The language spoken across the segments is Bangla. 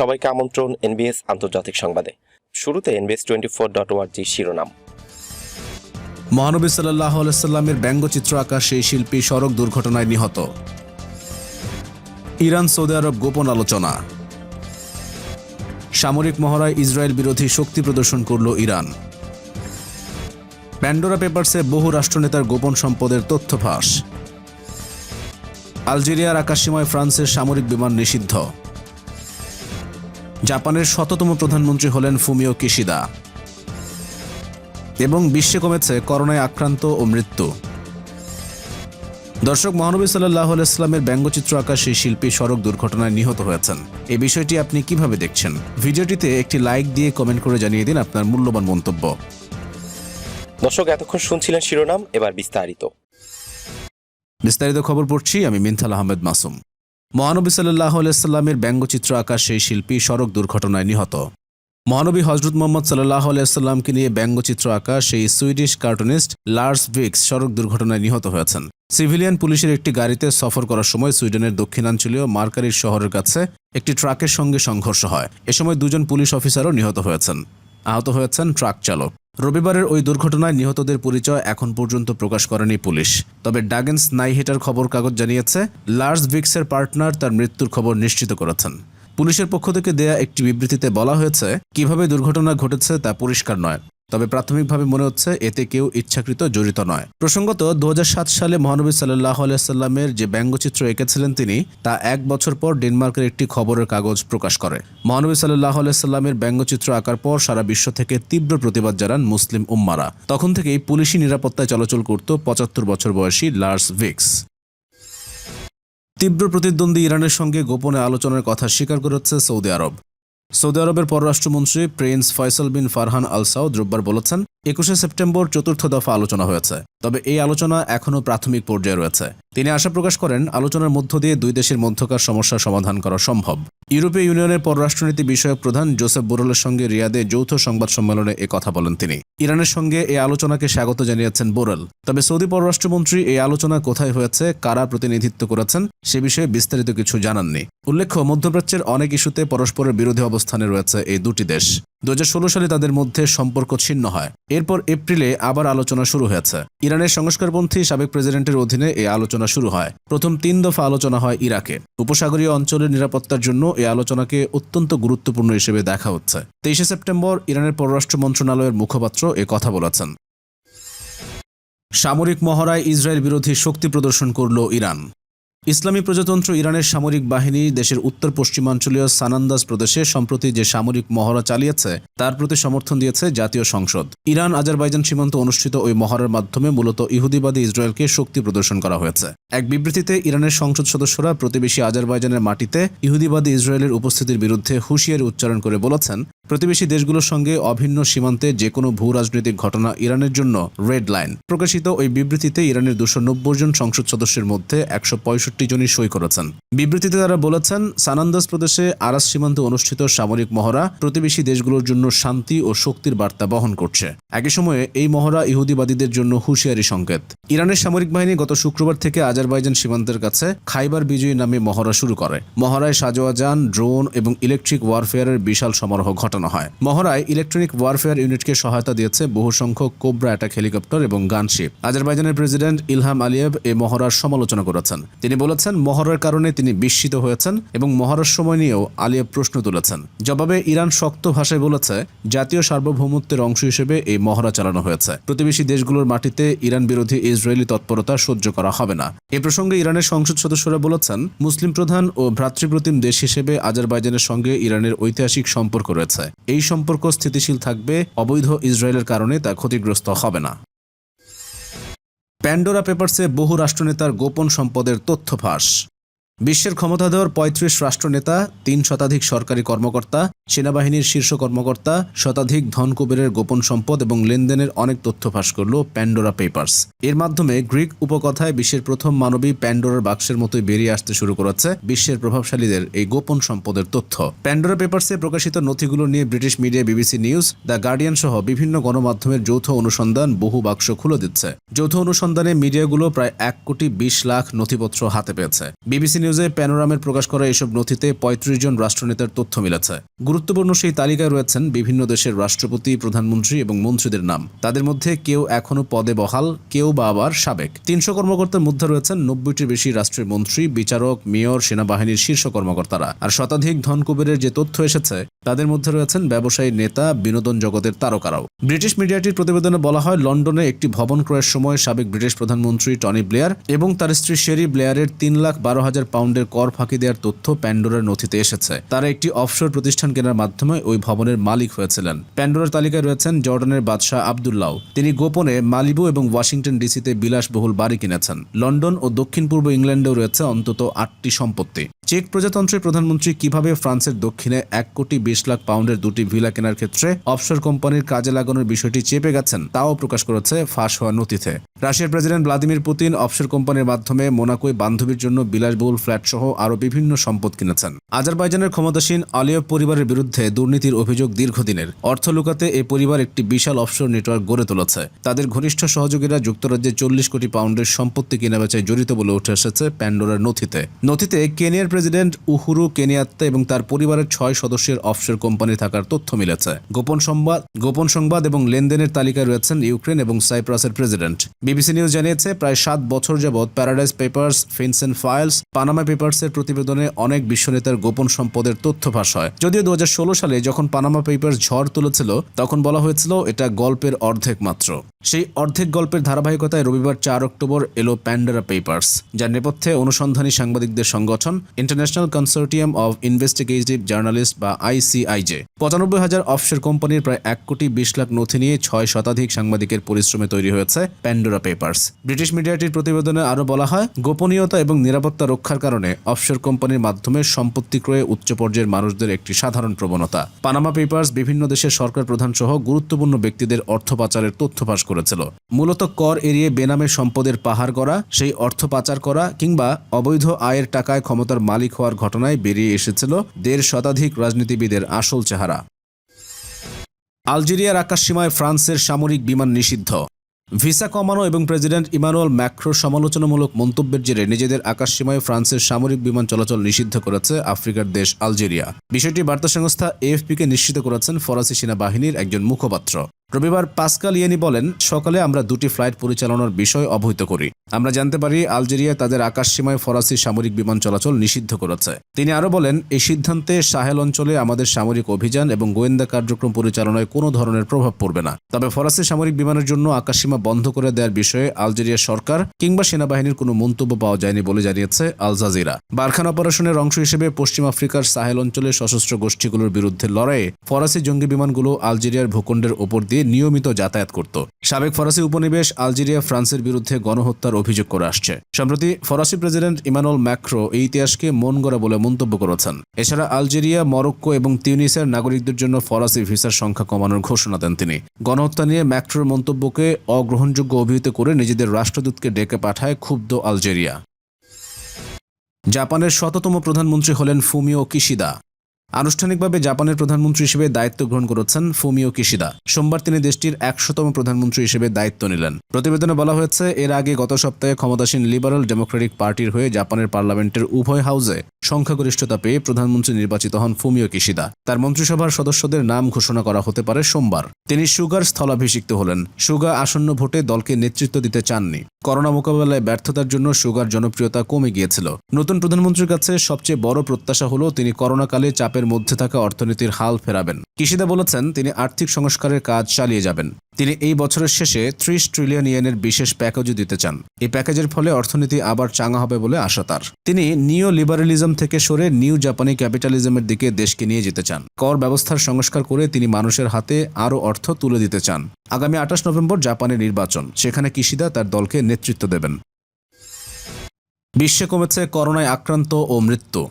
সবাইকে আমন্ত্রণ এনবিএস আন্তর্জাতিক সংবাদে। শুরুতে এনবিএস টোয়েন্টি ফোর ডট ওয়ার্জি শিরোনাম। মহানবী সাল্লাহ আলাইসাল্লামের ব্যঙ্গচিত্র আঁকা সেই শিল্পী সড়ক দুর্ঘটনায় নিহত। ইরান সৌদি আরব গোপন আলোচনা। সামরিক মহড়ায় ইসরায়েল বিরোধী শক্তি প্রদর্শন করল ইরান। প্যান্ডোরা পেপারসে বহু রাষ্ট্রনেতার গোপন সম্পদের তথ্য ফাঁস। আলজেরিয়ার আকাশসীমায় ফ্রান্সের সামরিক বিমান নিষিদ্ধ। জাপানের শততম প্রধানমন্ত্রী হলেন ফুমিও কিশিদা। এবং বিশ্বে কমেছে করোনায় আক্রান্ত ও মৃত্যু। দর্শক মহানবী সাল্লাহ ইসলামের ব্যঙ্গচিত্র আঁকা সেই শিল্পী সড়ক দুর্ঘটনায় নিহত হয়েছেন। এই বিষয়টি আপনি কীভাবে দেখছেন? ভিডিওটিতে একটি লাইক দিয়ে কমেন্ট করে জানিয়ে দিন আপনার মূল্যবান মন্তব্য। দর্শক এতক্ষণ শুনছিলেন শিরোনাম এবার বিস্তারিত। বিস্তারিত খবর পড়ছি আমি মিনথাল আহমেদ মাসুম। মহানবী সাল্লাহ আলাইস্লামের ব্যঙ্গচিত্র আঁকা সেই শিল্পী সড়ক দুর্ঘটনায় নিহত। মহানবী হজরত মোহাম্মদ সাল্লাহ আলাইস্লামকে নিয়ে ব্যঙ্গচিত্র আঁকা সেই সুইডিশ কার্টুনিস্ট লার্স ভিক্স সড়ক দুর্ঘটনায় নিহত হয়েছেন। সিভিলিয়ান পুলিশের একটি গাড়িতে সফর করার সময় সুইডেনের দক্ষিণাঞ্চলীয় মার্কারির শহরের কাছে একটি ট্রাকের সঙ্গে সংঘর্ষ হয়। এ সময় দুজন পুলিশ অফিসারও নিহত হয়েছেন। আহত হয়েছেন ট্রাক চালক। রবিবারের ওই দুর্ঘটনায় নিহতদের পরিচয় এখন পর্যন্ত প্রকাশ করেনি পুলিশ। তবে ডাগেন্স নাইহেটার খবর কাগজ জানিয়েছে লার্জ ভিক্সের পার্টনার তার মৃত্যুর খবর নিশ্চিত করেছেন। পুলিশের পক্ষ থেকে দেয়া একটি বিবৃতিতে বলা হয়েছে, কীভাবে দুর্ঘটনা ঘটেছে তা পরিষ্কার নয়। তবে প্রাথমিকভাবে মনে হচ্ছে এতে কেউ ইচ্ছাকৃত জড়িত নয়। প্রসঙ্গত দু হাজার সাত সালে মহানবী সাল্লাহ আলাইসাল্লামের যে ব্যঙ্গচিত্র এঁকেছিলেন তিনি, তা এক বছর পর ডেনমার্কের একটি খবরের কাগজ প্রকাশ করে। মহানবী সাল্লাহ আলাইসাল্লামের ব্যঙ্গচিত্র আঁকার পর সারা বিশ্ব থেকে তীব্র প্রতিবাদ জানান মুসলিম উম্মারা। তখন থেকেই পুলিশি নিরাপত্তায় চলাচল করত পঁচাত্তর বছর বয়সী লার্স ভিক্স। তীব্র প্রতিদ্বন্দ্বী ইরানের সঙ্গে গোপনে আলোচনার কথা স্বীকার করেছে সৌদি আরব। সৌদি আরবের পররাষ্ট্রমন্ত্রী prince Faisal bin Farhan Al Saud রোববার বলেছেন একুশে সেপ্টেম্বর চতুর্থ দফা আলোচনা হয়েছে, তবে এই আলোচনা এখনও প্রাথমিক পর্যায়ে রয়েছে। তিনি আশা প্রকাশ করেন, আলোচনার মধ্য দিয়ে দুই দেশের মধ্যকার সমস্যার সমাধান করা সম্ভব। ইউরোপীয় ইউনিয়নের পররাষ্ট্রনীতি বিষয়ক প্রধান জোসেফ বোরেলের সঙ্গে রিয়াদে যৌথ সংবাদ সম্মেলনে এ কথা বলেন তিনি। ইরানের সঙ্গে এই আলোচনাকে স্বাগত জানিয়েছেন বোরেল। তবে সৌদি পররাষ্ট্রমন্ত্রী এই আলোচনা কোথায় হয়েছে, কারা প্রতিনিধিত্ব করেছেন, সে বিষয়ে বিস্তারিত কিছু জানাননি। উল্লেখ্য, মধ্যপ্রাচ্যের অনেক ইস্যুতে পরস্পরের বিরোধী অবস্থানে রয়েছে এই দুটি দেশ। দু হাজার ষোলো সালে তাদের মধ্যে সম্পর্ক ছিন্ন হয়। এরপর এপ্রিলে আবার আলোচনা শুরু হয়েছে। ইরানের সংস্কারপন্থী সাবেক প্রেসিডেন্টের অধীনে এই আলোচনা শুরু হয়। প্রথম তিন দফা আলোচনা হয় ইরাকে। উপসাগরীয় অঞ্চলের নিরাপত্তার জন্য এই আলোচনাকে অত্যন্ত গুরুত্বপূর্ণ হিসেবে দেখা হচ্ছে। তেইশে সেপ্টেম্বর ইরানের পররাষ্ট্র মন্ত্রণালয়ের মুখপাত্র এ কথা বলেছেন। সামরিক মহড়ায় ইসরায়েল বিরোধী শক্তি প্রদর্শন করল ইরান। ইসলামী প্রজাতন্ত্র ইরানের সামরিক বাহিনী দেশের উত্তর পশ্চিমাঞ্চলীয় সানান্দাজ প্রদেশে সম্প্রতি যে সামরিক মহড়া চালিয়েছে, তার প্রতি সমর্থন দিয়েছে জাতীয় সংসদ। ইরান, আজারবাইজান সীমান্ত অনুষ্ঠিত ওই মহড়ার মাধ্যমে মূলত ইহুদিবাদী ইসরায়েলকে শক্তি প্রদর্শন করা হয়েছে। এক বিবৃতিতে ইরানের সংসদ সদস্যরা প্রতিবেশী আজারবাইজানের মাটিতে ইহুদিবাদী ইসরায়েলের উপস্থিতির বিরুদ্ধে হুঁশিয়ারি উচ্চারণ করে বলেছেন প্রতিবেশী দেশগুলোর সঙ্গে অভিন্ন সীমান্তে যে কোনো ভূ রাজনৈতিক ঘটনা ইরানের জন্য রেড লাইন। প্রকাশিত ওই বিবৃতিতে ইরানের দুশো নব্বই জন সংসদ সদস্যের মধ্যে একশো পঁয়ষট্টি জনই সই করেছেন। বিবৃতিতে তারা বলেছেন, সানান্দাস প্রদেশে আরাস সীমান্তে অনুষ্ঠিত সামরিক মহড়া প্রতিবেশী দেশগুলোর জন্য শান্তি ও শক্তির বার্তা বহন করছে। একই সময়ে এই মহড়া ইহুদিবাদীদের জন্য হুঁশিয়ারি সংকেত। ইরানের সামরিক বাহিনী গত শুক্রবার থেকে আজারবাইজান সীমান্তের কাছে খাইবার বিজয়ী নামে মহড়া শুরু করে। মহড়ায় সাজোয়া যান, ড্রোন এবং ইলেকট্রিক ওয়ারফেয়ারের বিশাল সমারোহ ঘটানো। হয়। মহড়ায় ইলেকট্রনিক ওয়ারফেয়ার ইউনিটকে সহায়তা দিয়েছে বহু সংখ্যক কোবরা অ্যাটাক হেলিকপ্টার এবং গানশিপ আজারবাইজানের প্রেসিডেন্ট ইলহাম আলিয়েভ এ মহড়ার সমালোচনা করেছেন। তিনি বলেছেন, মহড়ার কারণে তিনি বিস্মিত হয়েছেন এবং মহড়ার সময় নিয়েও আলিয়েভ প্রশ্ন তুলেছেন। জবাবে ইরান শক্ত ভাষায় বলেছে, জাতীয় সার্বভৌমত্বের অংশ হিসেবে এই মহড়া চালানো হয়েছে। প্রতিবেশী দেশগুলোর মাটিতে ইরান বিরোধী ইসরায়েলি তৎপরতা সহ্য করা হবে না। এ প্রসঙ্গে ইরানের সংসদ সদস্যরা বলেছেন, মুসলিম প্রধান ও ভ্রাতৃপ্রতিম দেশ হিসেবে আজারবাইজানের সঙ্গে ইরানের ঐতিহাসিক সম্পর্ক রয়েছে। এই সম্পর্ক স্থিতিশীল থাকবে, অবৈধ ইসরায়েলের কারণে তা ক্ষতিগ্রস্ত হবে না। প্যান্ডোরা পেপারসে বহু রাষ্ট্রনেতার গোপন সম্পদের তথ্য ফাঁস। বিশ্বের ক্ষমতাধর পঁয়ত্রিশ রাষ্ট্রনেতা, তিন শতাধিক সরকারি কর্মকর্তা, সেনাবাহিনীর শীর্ষ কর্মকর্তা, শতাধিক ধনকুবেরের গোপন সম্পদ এবং লেনদেনের অনেক তথ্য ফাঁস করল প্যান্ডোরা পেপার্স। এর মাধ্যমে গ্রিক উপকথায় বিশ্বের প্রথম মানবী প্যান্ডোরার বাক্সের মতোই বেরিয়ে আসতে শুরু করেছে বিশ্বের প্রভাবশালীদের এই গোপন সম্পদের তথ্য। প্যান্ডোরা পেপার্সে প্রকাশিত নথিগুলো নিয়ে British media BBC news, the Guardian সহ বিভিন্ন গণমাধ্যমের যৌথ অনুসন্ধান বহু বাক্স খুলে দিচ্ছে। যৌথ অনুসন্ধানে মিডিয়াগুলো প্রায় এক কোটি বিশ লাখ নথিপত্র হাতে পেয়েছে। বিবিসি নিউজে প্যানোরামের প্রকাশ করা এসব নথিতে পঁয়ত্রিশ জন রাষ্ট্রনেতার তথ্য মিলেছে। গুরুত্বপূর্ণ সেই তালিকায় রয়েছেন বিভিন্ন দেশের রাষ্ট্রপতি, প্রধানমন্ত্রী এবং মন্ত্রীদের নাম। তাদের মধ্যে কেউ এখনও পদে বহাল, কেউ বা আবার সাবেক। তিনশো কর্মকর্তার মধ্যে রয়েছেন নব্বইটির বেশি রাষ্ট্রের মন্ত্রী, বিচারক, মেয়র, সেনাবাহিনীর শীর্ষ কর্মকর্তারা। আর শতাধিক ধনকুবেরের যে তথ্য এসেছে, তাদের মধ্যে রয়েছেন ব্যবসায়ী নেতা, বিনোদন জগতের তারকারাও। ব্রিটিশ মিডিয়াটির প্রতিবেদনে বলা হয়, লন্ডনে একটি ভবন ক্রয়ের সময় সাবেক ব্রিটিশ প্রধানমন্ত্রী টনি ব্লেয়ার এবং তার স্ত্রী শেরি ব্লেয়ারের তিন লাখ বারো হাজার পাউন্ডের কর ফাঁকি দেওয়ার তথ্য প্যান্ডোরার নথিতে এসেছে। তারা একটি অফশোর প্রতিষ্ঠান কেনার মাধ্যমে ওই ভবনের মালিক হয়েছিলেন। প্যান্ডোরার তালিকায় রয়েছেন জর্ডানের বাদশাহ আবদুল্লাহ। তিনি গোপনে মালিবু এবং ওয়াশিংটন ডিসিতে বিলাসবহুল বাড়ি কিনেছেন। লন্ডন ও দক্ষিণ পূর্ব ইংল্যান্ডেও রয়েছে অন্তত আটটি সম্পত্তি। চেক প্রজাতন্ত্রের প্রধানমন্ত্রী কীভাবে ফ্রান্সের দক্ষিণে এক কোটি বিশ লাখ পাউন্ডের দুটি ভিলা কেনার ক্ষেত্রে অফশোর কোম্পানির কাজে লাগানোর বিষয়টি চেপে গেছেন, তাও প্রকাশ করেছে ফাঁস হওয়া নথিতে। রাশিয়ার প্রেসিডেন্ট ভ্লাদিমির পুতিন অফশোর কোম্পানির মাধ্যমে মোনাকোয় বান্ধবীর জন্য বিলাসবহুল ফ্ল্যাট সহ আরও বিভিন্ন সম্পদ কিনেছেন। আজারবাইজানের ক্ষমতাসীন আলিয়েভ পরিবারের বিরুদ্ধে দুর্নীতির অভিযোগ দীর্ঘদিনের। অর্থ লুকাতে এই পরিবার একটি বিশাল অফশোর নেটওয়ার্ক গড়ে তুলেছে। তাদের ঘনিষ্ঠ সহযোগীরা যুক্তরাজ্যে চল্লিশ কোটি পাউন্ডের সম্পত্তি কেনাবেচায় জড়িত বলে উঠে এসেছে প্যান্ডোরার নথিতে। নথিতে কেনিয়ার প্রেসিডেন্ট উহুরু কেনিয়াত্তা এবং তার পরিবারের ছয় সদস্যের অফশোর কোম্পানি থাকার তথ্য মিলেছে। গোপন সংবাদ গোপন সংবাদ এবং লেনদেনের তালিকায় রয়েছেন ইউক্রেন এবং সাইপ্রাসের প্রেসিডেন্ট। বিবিসি নিউজ জানিয়েছে, প্রায় সাত বছর যাবৎ Paradise Papers FinCEN Files, Panama পেপার্সের প্রতিবেদনে অনেক বিশ্বনেতার গোপন সম্পদের তথ্য ফাঁস হয়। যদিও দু হাজার ষোলো সালে যখন পানামা পেপার্স ঝড় তুলেছিল, তখন বলা হয়েছিল এটা গল্পের অর্ধেক মাত্র। সেই অর্ধেক গল্পের ধারাবাহিকতায় রবিবার চার অক্টোবর এলো প্যান্ডারা পেপার্স, যার নেপথ্যে অনুসন্ধানী সাংবাদিকদের সংগঠন International Consortium of Investigative Journalist বা আইসিআইজে পঁচানব্বই হাজার অফশোর কোম্পানির প্রায় এক কোটি বিশ লাখ নথি নিয়ে ছয় শতাধিক সাংবাদিকের পরিশ্রমে তৈরি হয়েছে প্যান্ডোরা পেপার্স ব্রিটিশ মিডিয়াটির প্রতিবেদনে আরও বলা হয়, গোপনীয়তা এবং নিরাপত্তা রক্ষার কারণে অফশোর কোম্পানির মাধ্যমে সম্পত্তি ক্রয়ে উচ্চ পর্যায়ের মানুষদের একটি সাধারণ প্রবণতা। পানামা পেপার্স বিভিন্ন দেশের সরকার প্রধান সহ গুরুত্বপূর্ণ ব্যক্তিদের অর্থ পাচারের তথ্য ফাঁস করেছিল। মূলত কর এড়িয়ে বেনামে সম্পদের পাহাড় করা সেই অর্থ পাচার করা কিংবা অবৈধ আয়ের টাকায় ক্ষমতার মালিক হওয়ার ঘটনায় বেরিয়ে এসেছিল দেড় শতাধিক রাজনীতিবিদের আসল চেহারা। আলজেরিয়ার আকাশসীমায় ফ্রান্সের সামরিক বিমান নিষিদ্ধ। ভিসা কমানো এবং প্রেসিডেন্ট ইমানুয়েল ম্যাক্রোর সমালোচনামূলক মন্তব্যের জেরে নিজেদের আকাশসীমায় ফ্রান্সের সামরিক বিমান চলাচল নিষিদ্ধ করেছে আফ্রিকার দেশ আলজেরিয়া। বিষয়টি বার্তা সংস্থা এএফপিকে নিশ্চিত করেছেন ফরাসি সেনাবাহিনীর একজন মুখপাত্র। রবিবার পাসকাল ইয়েনি বলেন, সকালে আমরা দুটি ফ্লাইট পরিচালনার বিষয় অবহিত করি। আমরা জানতে পারি আলজেরিয়া তাদের আকাশসীমায় ফরাসি সামরিক বিমান চলাচল নিষিদ্ধ করেছে। তিনি আরও বলেন, এই সিদ্ধান্তে সাহেল অঞ্চলে আমাদের সামরিক অভিযান এবং গোয়েন্দা কার্যক্রম পরিচালনায় কোনো ধরনের প্রভাব পড়বে না। তবে ফরাসি সামরিক বিমানের জন্য আকাশসীমা বন্ধ করে দেওয়ার বিষয়ে আলজেরিয়া সরকার কিংবা সেনাবাহিনীর কোনো মন্তব্য পাওয়া যায়নি বলে জানিয়েছে আল জাজিরা। বারখান অপারেশনের অংশ হিসেবে পশ্চিম আফ্রিকার সাহেল অঞ্চলে সশস্ত্র গোষ্ঠীগুলোর বিরুদ্ধে লড়াইয়ে ফরাসি জঙ্গি বিমানগুলো আলজেরিয়ার ভূখণ্ডের ওপর দিয়ে নিয়মিত যাতায়াত করত। সাবেক ফরাসি উপনিবেশ আলজেরিয়া, ফ্রান্সের বিরুদ্ধে গণহত্যার অভিযোগ করে আসছে। সম্প্রতি ফরাসি প্রেসিডেন্ট ইমানুয়েল ম্যাক্রো এই ইতিহাসকে মন গড়া বলে মন্তব্য করেছেন। এছাড়া আলজেরিয়া, মরক্কো এবং তিউনিসের নাগরিকদের জন্য ফরাসি ভিসার সংখ্যা কমানোর ঘোষণা দেন তিনি। গণহত্যা নিয়ে ম্যাক্রোর মন্তব্যকে অগ্রহণযোগ্য অভিহিত করে নিজেদের রাষ্ট্রদূতকে ডেকে পাঠায় ক্ষুব্ধ আলজেরিয়া। জাপানের শততম প্রধানমন্ত্রী হলেন ফুমিও কিশিদা। আনুষ্ঠানিকভাবে জাপানের প্রধানমন্ত্রী হিসেবে দায়িত্ব গ্রহণ করেছেন ফুমিও কিশিদা। সোমবার তিনি দেশটির একশোতম প্রধানমন্ত্রী হিসেবে দায়িত্ব নিলেন। প্রতিবেদনে বলা হয়েছে, এর আগে গত সপ্তাহে ক্ষমতাসীন লিবারাল ডেমোক্রেটিক পার্টির হয়ে জাপানের পার্লামেন্টের উভয় হাউসে সংখ্যাগরিষ্ঠতা পেয়ে প্রধানমন্ত্রী নির্বাচিত হন ফুমিও কিশিদা। তার মন্ত্রিসভার সদস্যদের নাম ঘোষণা করা হতে পারে সোমবার। তিনি সুগার স্থলাভিষিক্ত হলেন। সুগা আসন্ন ভোটে দলকে নেতৃত্ব দিতে চাননি। করোনা মোকাবেলায় ব্যর্থতার জন্য সুগার জনপ্রিয়তা কমে গিয়েছিল। নতুন প্রধানমন্ত্রীর কাছে সবচেয়ে বড় প্রত্যাশা হলো তিনি করোনাকালে চাপের মধ্যে থাকা অর্থনীতির হাল ফেরাবেন। কিশিদা বলেছেন, তিনি আর্থিক সংস্কারের কাজ চালিয়ে যাবেন। তিনি এই বছরের শেষে ত্রিশ ট্রিলিয়ন ইয়েনের বিশেষ প্যাকেজও দিতে চান। এই প্যাকেজের ফলে অর্থনীতি আবার চাঙা হবে বলে আশা তার। তিনি নিও লিবারালিজম থেকে সরে নিউ জাপানি ক্যাপিটালিজমের দিকে দেশকে নিয়ে যেতে চান। কর ব্যবস্থার সংস্কার করে তিনি মানুষের হাতে আরও অর্থ তুলে দিতে চান। আগামী আঠাশ নভেম্বর জাপানের নির্বাচন, সেখানে কিশিদা তার দলকে নেতৃত্ব দেবেন। বিশ্বে কমেছে করোনায় আক্রান্ত ও মৃত্যু।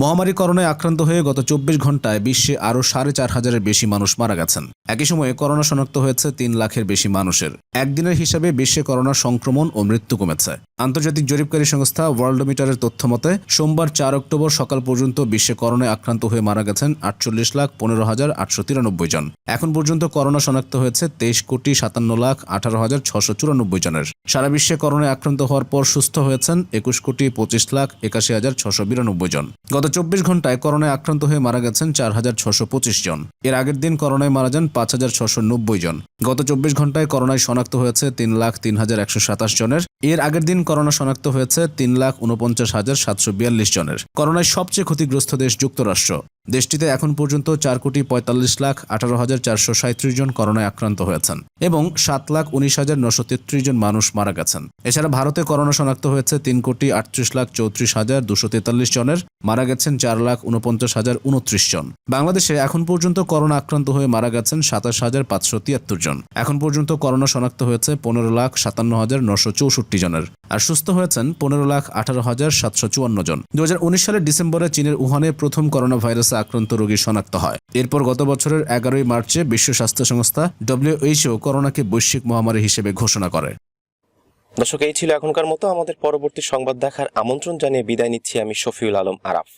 মহামারী করোনায় আক্রান্ত হয়ে গত চব্বিশ ঘন্টায় বিশ্বে আরও সাড়ে চার হাজারের বেশি মানুষ মারা গেছেন। একই সময়ে করোনা শনাক্ত হয়েছে তিন লাখের বেশি মানুষের। একদিনের হিসাবে বিশ্বে করোনা সংক্রমণ ও মৃত্যু কমেছে। আন্তর্জাতিক জরিপকারী সংস্থা ওয়ার্ল্ডোমিটারের তথ্য মতে, সোমবার চার অক্টোবর সকাল পর্যন্ত বিশ্বে করোনায় আক্রান্ত হয়ে মারা গেছেন আটচল্লিশ লাখ পনেরো হাজার আটশো তিরানব্বই জন। এখন পর্যন্ত করোনা শনাক্ত হয়েছে তেইশ কোটি সাতান্ন লাখ আঠারো হাজার ছশো চুরানব্বই জনের। সারা বিশ্বে করোনায় আক্রান্ত হওয়ার পর সুস্থ হয়েছেন একুশ কোটি পঁচিশ লাখ একাশি হাজার ছশো বিরানব্বই জন। গত চব্বিশ ঘন্টায় করোনায় আক্রান্ত হয়ে মারা গেছেন চার হাজার ছশো পঁচিশ জন। এর আগের দিন করোনায় মারা যান পাঁচ হাজার ছশো নব্বই জন। গত চব্বিশ ঘন্টায় করোনায় শনাক্ত হয়েছে তিন লাখ তিন হাজার একশো সাতাশ জনের। এর আগের দিন করোনা শনাক্ত হয়েছে তিন লাখ উনপঞ্চাশ হাজার সাতশো বিয়াল্লিশ জনের। করোনায় সবচেয়ে ক্ষতিগ্রস্ত দেশ যুক্তরাষ্ট্র। দেশটিতে এখন পর্যন্ত চার কোটি পঁয়তাল্লিশ লাখ আঠারো হাজার চারশো সাঁত্রিশ জন করোনায় আক্রান্ত হয়েছেন এবং সাত লাখ উনিশ হাজার নশো তেত্রিশ জন মানুষ মারা গেছেন। এছাড়া ভারতে করোনা শনাক্ত হয়েছে তিন কোটি আটত্রিশ লাখ চৌত্রিশ হাজার দুশো তেতাল্লিশ জনের, মারা গেছেন চার লাখ উনপঞ্চাশ হাজার উনত্রিশ জন। বাংলাদেশে এখন পর্যন্ত করোনা আক্রান্ত হয়ে মারা গেছেন সাতাশ হাজার পাঁচশো তিয়াত্তর জন। এখন পর্যন্ত করোনা শনাক্ত হয়েছে পনেরো লাখ সাতান্ন হাজার নশো চৌষট্টি জনের আর সুস্থ হয়েছেন পনেরো লাখ আঠারো হাজার সাতশো চুয়ান্ন জন। দু হাজার উনিশ সালের ডিসেম্বরে চীনের উহানে প্রথম করোনা ভাইরাসে আক্রান্ত রোগী শনাক্ত হয়। এরপর গত বছরের এগারোই মার্চে বিশ্ব স্বাস্থ্য সংস্থা ডব্লিউএইচও করোনাকে বৈশ্বিক মহামারী হিসেবে ঘোষণা করে। দর্শক, এই ছিল এখনকার মতো। আমাদের পরবর্তী সংবাদ দেখার আমন্ত্রণ জানিয়ে বিদায় নিচ্ছি আমি শফিউল আলম আরাফ।